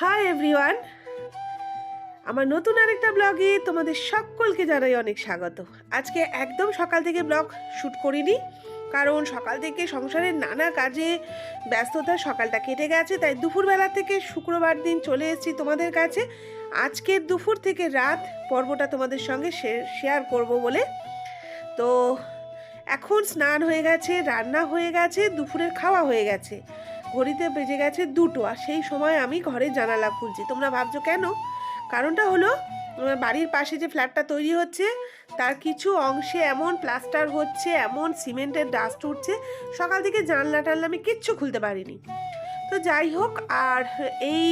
Hi everyone আমার নতুন আরেকটা ব্লগে তোমাদের সকলকে জানাই অনেক স্বাগত। আজকে একদম সকাল থেকে ব্লগ শ্যুট করিনি, কারণ সকাল থেকে সংসারের নানা কাজে ব্যস্ততা সকালটা কেটে গেছে, তাই দুপুরবেলা থেকে শুক্রবার দিন চলে এসেছি তোমাদের কাছে। আজকের দুপুর থেকে রাত পর্বটা তোমাদের সঙ্গে শেয়ার করব বলে। তো এখন স্নান হয়ে গেছে, রান্না হয়ে গেছে, দুপুরের খাওয়া হয়ে গেছে। ঘড়িতে বেজে গেছে দুটো আর সেই সময় আমি ঘরে জানালা খুলছি। তোমরা ভাবছ কেন? কারণটা হলো বাড়ির পাশে যে ফ্ল্যাটটা তৈরি হচ্ছে, তার কিছু অংশে এমন প্লাস্টার হচ্ছে, এমন সিমেন্টের ডাস্ট উঠছে, সকাল থেকে জানলা টানলা আমি কিচ্ছু খুলতে পারিনি। তো যাই হোক, আর এই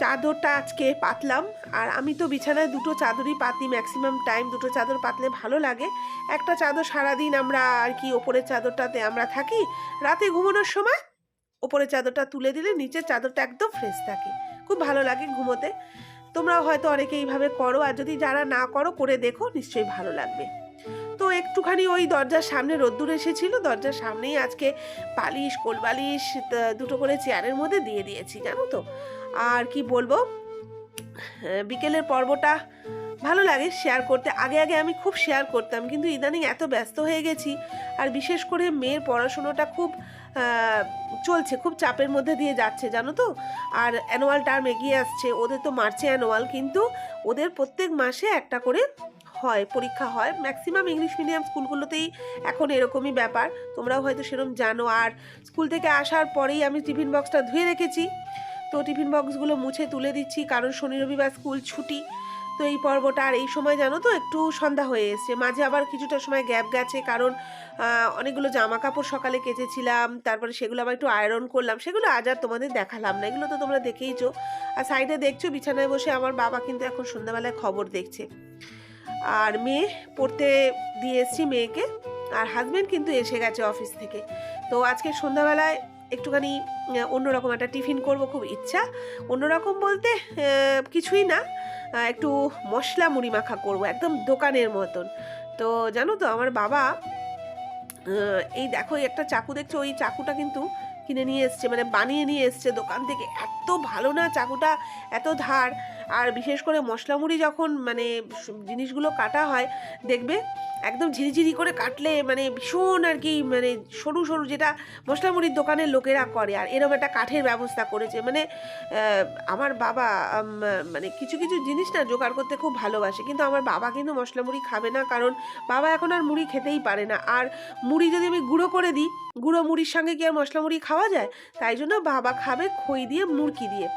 চাদরটা আজকে পাতলাম। আর আমি তো বিছানায় দুটো চাদরই পাতি ম্যাক্সিমাম টাইম দুটো চাদর পাতলে ভালো লাগে। একটা চাদর সারাদিন আমরা আর কি ওপরের চাদরটাতে আমরা থাকি। রাতে ঘুমানোর সময় ওপরের চাদরটা তুলে দিলে নিচের চাদরটা একদম ফ্রেশ থাকে। খুব ভালো লাগে ঘুমোতে। তোমরাও হয়তো অনেকে এইভাবে করো, আর যদি যারা না করো, করে দেখো, নিশ্চয়ই ভালো লাগবে। তো একটুখানি ওই দরজার সামনে রোদ্দুর এসেছিল, দরজার সামনেই আজকে পালিশ কোলবালিশ দুটো করে চেয়ারের মধ্যে দিয়ে দিয়েছি, জানো তো? আর কি বলব? বিকেলের পর্বটা ভালো লাগে শেয়ার করতে। আগে আগে আমি খুব শেয়ার করতাম, কিন্তু ইদানিং এত ব্যস্ত হয়ে গেছি। আর বিশেষ করে মেয়ের পড়াশুনোটা খুব চলছে, খুব চাপের মধ্যে দিয়ে যাচ্ছে, জানো তো? আর অ্যানুয়াল টার্ম এগিয়ে আসছে, ওদের তো মার্চে অ্যানুয়াল কিন্তু ওদের প্রত্যেক মাসে একটা করে হয়, পরীক্ষা হয়। ম্যাক্সিমাম ইংলিশ মিডিয়াম স্কুলগুলোতেই এখন এরকমই ব্যাপার, তোমরাও হয়তো সেরকম জানো। আর স্কুল থেকে আসার পরেই আমি টিফিন বক্সটা ধুয়ে রেখেছি। তো টিফিন বক্সগুলো মুছে তুলে দিচ্ছি, কারণ শনি রবিবার স্কুল ছুটি। তো এই পর্বটা আর এই সময় জানো তো একটু সন্ধ্যা হয়ে এসছে। মাঝে আবার কিছুটা সময় গ্যাপ গেছে কারণ অনেকগুলো জামা কাপড় সকালে কেচেছিলাম, তারপরে সেগুলো আবার একটু আয়রন করলাম। সেগুলো আজ আর তোমাদের দেখালাম না, এগুলো তো তোমরা দেখেইছো। আর সাইডে দেখছ, বিছানায় বসে আমার বাবা কিন্তু এখন সন্ধ্যাবেলায় খবর দেখছে। আর মেয়ে পড়তে দিয়ে এসছি মেয়েকে, আর হাজব্যান্ড কিন্তু এসে গেছে অফিস থেকে। তো আজকে সন্ধ্যাবেলায় একটুখানি অন্যরকম একটা টিফিন করব খুব ইচ্ছা। অন্যরকম বলতে কিছুই না একটু মশলা মুড়ি মাখা করব, একদম দোকানের মতন। তো জানো তো, আমার বাবা এই দেখো একটা চাকু দেখছ, ওই চাকুটা কিন্তু কিনে নিয়ে এসছে মানে বানিয়ে নিয়ে এসছে দোকান থেকে। এত ভালো না চাকুটা, এত ধার। আর বিশেষ করে মশলা মুড়ি যখন মানে জিনিসগুলো কাটা হয়, দেখবে একদম ঝিরিঝিরি করে কাটলে মানে ভীষণ আর কি মানে সরু সরু যেটা মশলা মুড়ির দোকানের লোকেরা করে। আর এরকম একটা কাঠের ব্যবস্থা করেছে। মানে আমার বাবা মানে কিছু কিছু জিনিস না জোগাড় করতে খুব ভালোবাসে। কিন্তু আমার বাবা কিন্তু মশলা মুড়ি খাবে না। কারণ বাবা এখন আর মুড়ি খেতেই পারে না। আর মুড়ি যদি আমি গুঁড়ো করে দিই, গুঁড়ো মুড়ির সঙ্গে কি আর মশলা মুড়ি খাওয়া যায়? তাই জন্য বাবা খাবে খই দিয়ে মুরকি দিয়ে।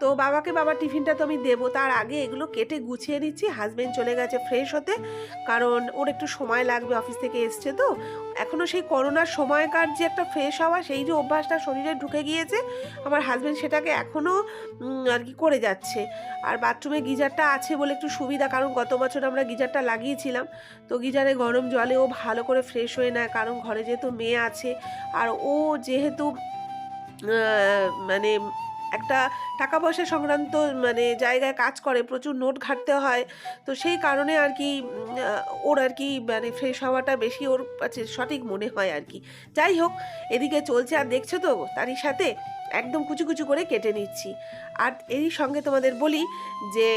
তো বাবাকে বাবার টিফিনটা তো আমি দেবো। তার আগে এগুলো কেটে গুছিয়ে নিচ্ছি। হাজব্যান্ড চলে গেছে ফ্রেশ হতে। কারণ ওর একটু সময় লাগবে অফিস থেকে এসছে তো। এখনও সেই করোনার সময়কার যে একটা ফ্রেশ হওয়া, সেই যে অভ্যাসটা শরীরে ঢুকে গিয়েছে, আমার হাজব্যান্ড সেটাকে এখনও আর কি করে যাচ্ছে। আর বাথরুমে গিজারটা আছে বলে একটু সুবিধা, কারণ গত বছর আমরা গিজারটা লাগিয়েছিলাম। তো গিজারে গরম জলে ও ভালো করে ফ্রেশ হয়ে নেয়, কারণ ঘরে যেহেতু মেয়ে আছে। আর ও যেহেতু মানে একটা টাকা পয়সা সংক্রান্ত মানে জায়গায় কাজ করে, প্রচুর নোট ঘাটতে হয়। তো সেই কারণে আর কি ওর আর কি মানে ফ্রেশ হওয়াটা বেশি ওর কাছে সঠিক মনে হয় আর কি। যাই হোক, এদিকে চলছে। আর দেখছ তো, তারই সাথে একদম কুচু কুচু করে কেটে নিচ্ছি। আর এরই সঙ্গে তোমাদের বলি যে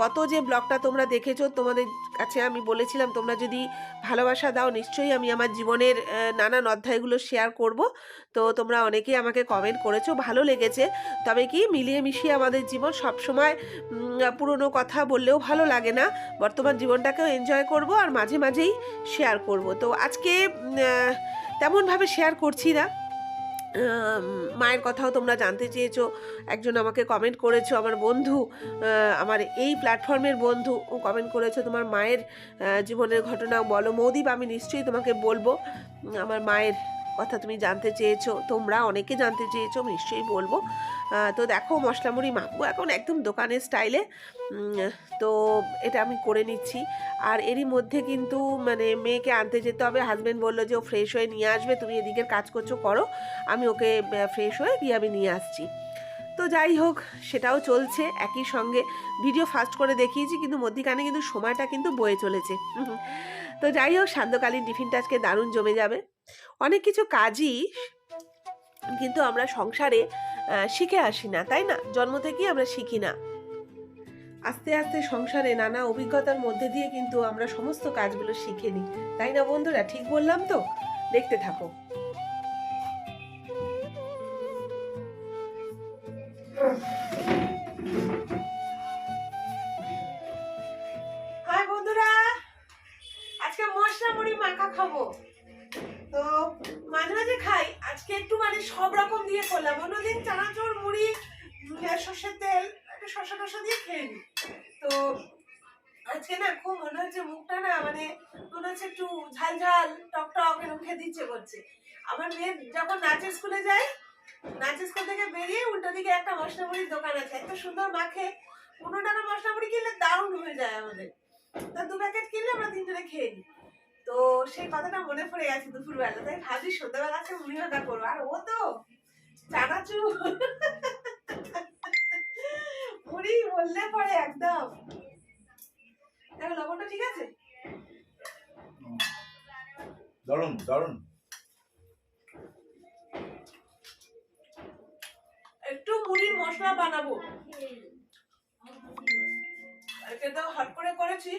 গত যে ব্লগটা তোমরা দেখেছ, তোমাদের কাছে আমি বলেছিলাম, তোমরা যদি ভালোবাসা দাও, নিশ্চয়ই আমি আমার জীবনের নানান অধ্যায়গুলো শেয়ার করব। তো তোমরা অনেকেই আমাকে কমেন্ট করেছ, ভালো লেগেছে। তবে কি, মিলিয়ে মিশিয়ে আমাদের জীবন সবসময় পুরনো কথা বললেও ভালো লাগে না। বর্তমান জীবনটাকেও এনজয় করব আর মাঝে মাঝেই শেয়ার করব। তো আজকে তেমনভাবে শেয়ার করছি না। মায়ের কথাও তোমরা জানতে চেয়েছো। একজন আমাকে কমেন্ট করেছ, আমার বন্ধু আমার এই প্ল্যাটফর্মের বন্ধু কমেন্ট করেছ, তোমার মায়ের জীবনের ঘটনা বলো। মৌদীপ, আমি নিশ্চয়ই তোমাকে বলব। আমার মায়ের কথা তুমি জানতে চেয়েছো, তোমরা অনেকে জানতে চেয়েছো, নিশ্চয়ই বলব। তো দেখো মশলা মুড়ি মাখবো। এখন একদম দোকানের স্টাইলে। তো এটা আমি করে নিচ্ছি। আর এরই মধ্যে কিন্তু মানে মেয়েকে আনতে যেতে হবে। হাজব্যান্ড বলল যে ও ফ্রেশ হয়ে নিয়ে আসবে, তুমি এদিকের কাজ করছ, করো। আমি ওকে ফ্রেশ হয়ে দিয়ে আমি নিয়ে আসছি। তো যাই হোক, সেটাও চলছে একই সঙ্গে। ভিডিও ফাস্ট করে দেখিয়েছি, কিন্তু মধ্যিখানে কিন্তু সময়টা কিন্তু বয়ে চলেছে। তো যাই হোক, সান্ধ্যকালীন টিফিনটা আজকে দারুণ জমে যাবে। অনেক কিছু কাজই কিন্তু আমরা সংসারে শিখে আসি না, তাই না? জন্ম থেকেই আমরা শিখি না। আস্তে আস্তে সংসারে নানা অভিজ্ঞতার মধ্যে দিয়ে কিন্তু আমরা সমস্ত কাজগুলো শিখে নিই। তাই না বন্ধুরা? ঠিক বললাম তো? দেখতে থাকো। অন্যদিন চানাচুর, মুড়ি সর্ষের তেল, একটু শসা টসা দিয়ে খেয়ে নিই। তো আজকে না খুব মনে হচ্ছে মুখটা না মানে মনে হচ্ছে একটু ঝাল ঝাল, টক টক এরকম খেতে ইচ্ছে করছে। আমার মেয়ে যখন নাচের স্কুলে যায়, নাচের স্কুল থেকে বেরিয়ে উল্টো দিকে একটা মশলা মুড়ির দোকান আছে। এত সুন্দর মাখে, পনেরো টাকা মশলা মুড়ি কিনলে দারুণ হয়ে যায় আমাদের। তা দু প্যাকেট কিনলে আমরা তিনজনে খেয়ে নিই। তো সেই কথাটা মনে পড়ে গেছে দুপুরবেলা। তাই ভাবি সন্ধ্যাবেলা আছে মুড়ি ভাজা করব। আর ও তো চানাচু মুড়ি বললে পরে একদম। দেখো লবণটা ঠিক আছে? দারুণ দারুণ। একটু মুড়ির মশলা বানাবো। এটা তো হট করে করেছি।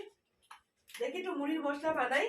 দেখি একটু মুড়ির মশলা বানাই।